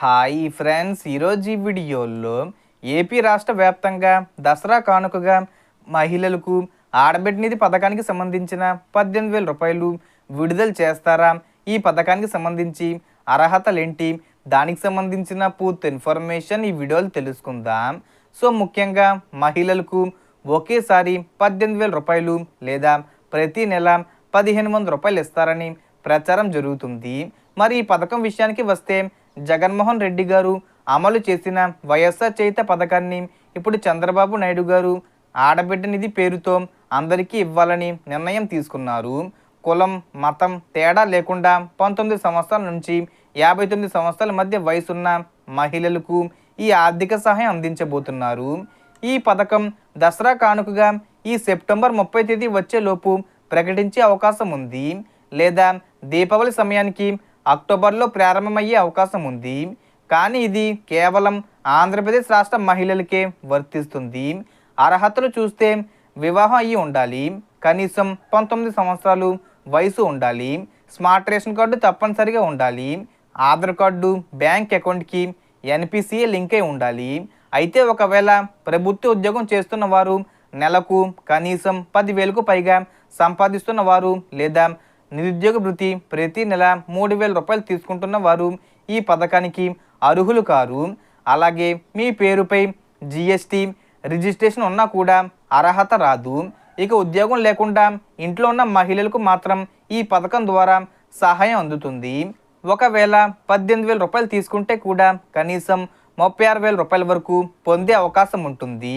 Hi friends ఈరోజు ఈ వీడియోలో ఏపీ రాష్ట్ర వ్యాప్తంగా దసరా కానుకగా మహిళలకు ఆడబిడ్డ పథకానికి సంబంధించిన పద్దెనిమిది వేల రూపాయలు విడుదల చేస్తారా? ఈ పథకానికి సంబంధించి అర్హతలేంటి? దానికి సంబంధించిన పూర్తి ఇన్ఫర్మేషన్ ఈ వీడియోలో తెలుసుకుందాం. సో ముఖ్యంగా మహిళలకు ఒకేసారి పద్దెనిమిది వేల రూపాయలు లేదా ప్రతి నెల పదిహేను వందల రూపాయలు ఇస్తారని ప్రచారం జరుగుతుంది. మరి ఈ పథకం విషయానికి వస్తే జగన్మోహన్ రెడ్డి గారు అమలు చేసిన వైఎస్ఆర్ చేత పథకాన్ని ఇప్పుడు చంద్రబాబు నాయుడు గారు ఆడబిడ్డ నిధి పేరుతో అందరికీ ఇవ్వాలని నిర్ణయం తీసుకున్నారు. కులం మతం తేడా లేకుండా పంతొమ్మిది సంవత్సరాల నుంచి యాభై తొమ్మిది సంవత్సరాల మధ్య వయసున్న మహిళలకు ఈ ఆర్థిక సహాయం అందించబోతున్నారు. ఈ పథకం దసరా కానుకగా ఈ సెప్టెంబర్ ముప్పై తేదీ వచ్చేలోపు ప్రకటించే అవకాశం ఉంది. లేదా దీపావళి సమయానికి అక్టోబర్లో ప్రారంభమయ్యే అవకాశం ఉంది. కానీ ఇది కేవలం ఆంధ్రప్రదేశ్ రాష్ట్ర మహిళలకే వర్తిస్తుంది. అర్హతలు చూస్తే వివాహం అయ్యి ఉండాలి. కనీసం పంతొమ్మిది సంవత్సరాలు వయసు ఉండాలి. స్మార్ట్ రేషన్ కార్డు తప్పనిసరిగా ఉండాలి. ఆధార్ కార్డు బ్యాంక్ అకౌంట్కి ఎన్పిసిఏ లింక్ అయి ఉండాలి. అయితే ఒకవేళ ప్రభుత్వ ఉద్యోగం చేస్తున్న వారు నెలకు కనీసం పదివేలకు పైగా సంపాదిస్తున్న వారు లేదా నిరుద్యోగ భృతి ప్రతి నెల మూడు వేల రూపాయలు తీసుకుంటున్న వారు ఈ పథకానికి అర్హులు కారు. అలాగే మీ పేరుపై జిఎస్టీ రిజిస్ట్రేషన్ ఉన్నా కూడా అర్హత రాదు. ఇక ఉద్యోగం లేకుండా ఇంట్లో ఉన్న మహిళలకు మాత్రం ఈ పథకం ద్వారా సహాయం అందుతుంది. ఒకవేళ పద్దెనిమిది వేల రూపాయలు తీసుకుంటే కూడా కనీసం ముప్పై ఆరు వేల రూపాయల వరకు పొందే అవకాశం ఉంటుంది.